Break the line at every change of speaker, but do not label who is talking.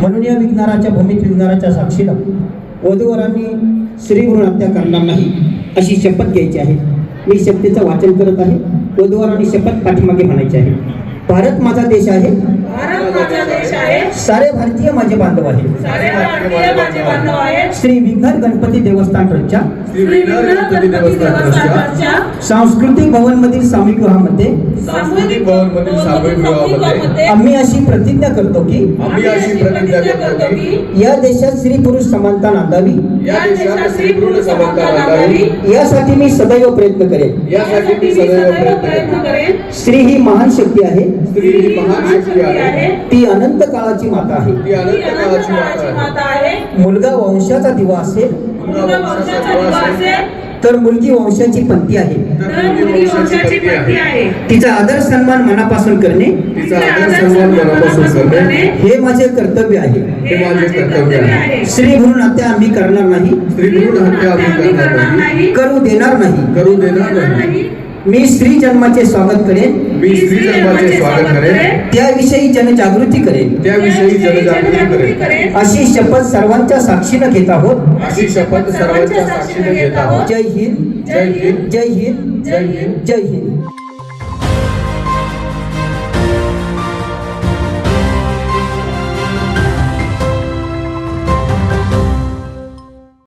पुण्य विघ्नाराच्या भूमीत विघ्नाराच्या साक्षीनं वधूवरांनी श्रीगुरु हत्या करणार नाही अशी शपथ घ्यायची आहे. मी शपथेचं वाचन करत आहे. वधूवरांनी शपथ पाठीमागे म्हणायची आहे. भारत माझा देश आहे. सारे भारतीय माझे बांधव आहे
सारे भारतीय माझे बांधव आहेत.
श्री विघ्नर गणपती देवस्थान
ट्रस्टच्या
सांस्कृतिक भवन मधील सामूहिक गृहामध्ये
सांस्कृतिक भवन मधील सामूहिक विवाहामध्ये
आम्ही अशी प्रतिज्ञा करतो की
आम्ही अशी प्रतिज्ञा करतो की
या देशात स्त्री पुरुष समानता नांदावी.
या देशात स्त्री पुरुष समानता नांदावी.
यासाठी मी सदैव प्रयत्न करेन.
यासाठी मी सदैव प्रयत्न करेन.
स्त्री ही महान शक्ती आहे.
स्त्री ही महान शक्ती आहे.
ती अनंत काळाची माता आहे.
ती अनंत काळाची माता आहे.
आहे.
मुलगा वंशाचा दिवा असेल
मुलगा वंशाचा दिवा असेल
तर मुलगी वंशाची पंथी आहे.
तर मुलगी वंशाची पत्नी आहे.
तिचा आदर सन्मान मनापासून करणे.
तिचा आदर सन्मान मनापासून करणे.
हे माझे कर्तव्य आहे.
हे माझे कर्तव्य आहे.
स्त्री भ्रूण हत्या आम्ही करणार नाही.
स्त्री भ्रूण हत्या आम्ही करणार नाही.
करू देणार नाही.
करू देणार नाही.
मी स्त्री जन्माचे स्वागत करेन.
मी स्त्री जन्माचे स्वागत करेन.
त्याविषयी जनजागृती करेन.
त्याविषयी जनजागृती करेन.
अशी शपथ सर्वांच्या साक्षीनं घेत आहोत.
अशी शपथ सर्वांच्या साक्षीने घेत आहोत.
जय हिंद.
जय हिंद.
जय हिंद.
जय हिंद.
जय हिंद.